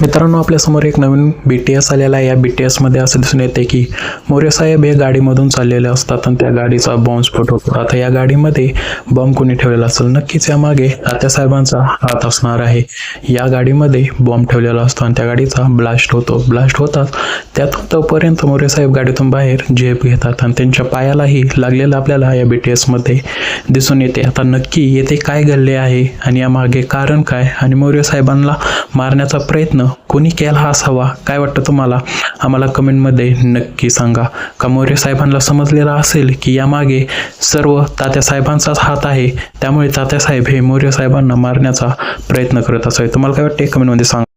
मित्रांनो आपल्यासमोर एक नवीन बी टी एस आलेला आहे. या बी टी एसमध्ये असं दिसून येते की मोरे साहेब हे गाडीमधून चाललेले असतात आणि त्या गाडीचा बॉम्ब होतो. आता या गाडीमध्ये बॉम्ब कोणी ठेवलेला असेल नक्कीच यामागे तात्यासाहेबांचा हात असणार आहे. या गाडीमध्ये बॉम्ब ठेवलेला असतो आणि त्या गाडीचा ब्लास्ट होतो. ब्लास्ट होतात त्यातून तोपर्यंत मोरे साहेब गाडीतून बाहेर झेप घेतात आणि त्यांच्या पायालाही लागलेलं आपल्याला या बी टी एसमध्ये दिसून येते. आता नक्की येथे काय घडले आहे आणि यामागे कारण काय आणि मौर्य साहेबांना मारण्याचा प्रयत्न कोणी केला असावा काय वाटतं तुम्हाला? आम्हाला कमेंटमध्ये नक्की सांगा. का मौर्य साहेबांना समजलेलं असेल की यामागे सर्व तात्या साहेबांचाच हात आहे त्यामुळे तात्यासाहेब हे मौर्य साहेबांना मारण्याचा प्रयत्न करत असावे? तुम्हाला काय वाटते? कमेंटमध्ये सांगा.